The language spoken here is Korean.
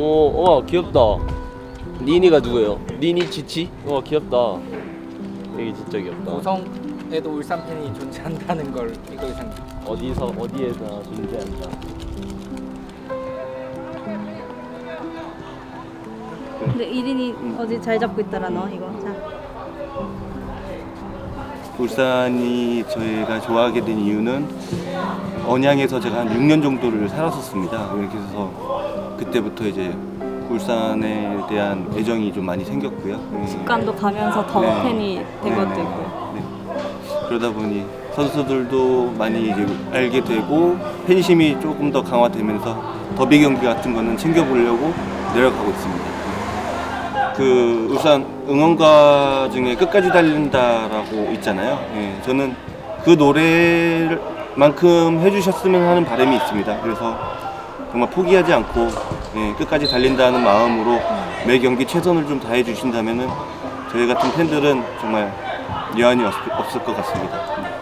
와 귀엽다. 니니가 누구예요? 니니 지치? 와 귀엽다. 여기 진짜 귀엽다. 고성에도 울산 팬이 존재한다는 걸 이거에서 어디서 어디에서 존재한다. 근데 이린이 어디 잘 잡고 있더라 너 이거. 자. 울산이 저희가 좋아하게 된 이유는 언양에서 제가 한 6년 정도를 살았었습니다. 이렇게 해서 그때부터 이제 울산에 대한 애정이 좀 많이 생겼고요. 네. 습관도 가면서 더 네. 팬이 된 네, 것도 네. 네. 그러다 보니 선수들도 많이 이제 알게 되고 팬심이 조금 더 강화되면서 더비 경기 같은 거는 챙겨보려고 노력하고 있습니다. 그 울산 응원가 중에 끝까지 달린다라고 있잖아요. 예, 저는 그 노래만큼 해주셨으면 하는 바람이 있습니다. 그래서 정말 포기하지 않고 예, 끝까지 달린다는 마음으로 매 경기 최선을 좀 다해 주신다면은 저희 같은 팬들은 정말 여한이 없- 없을 것 같습니다.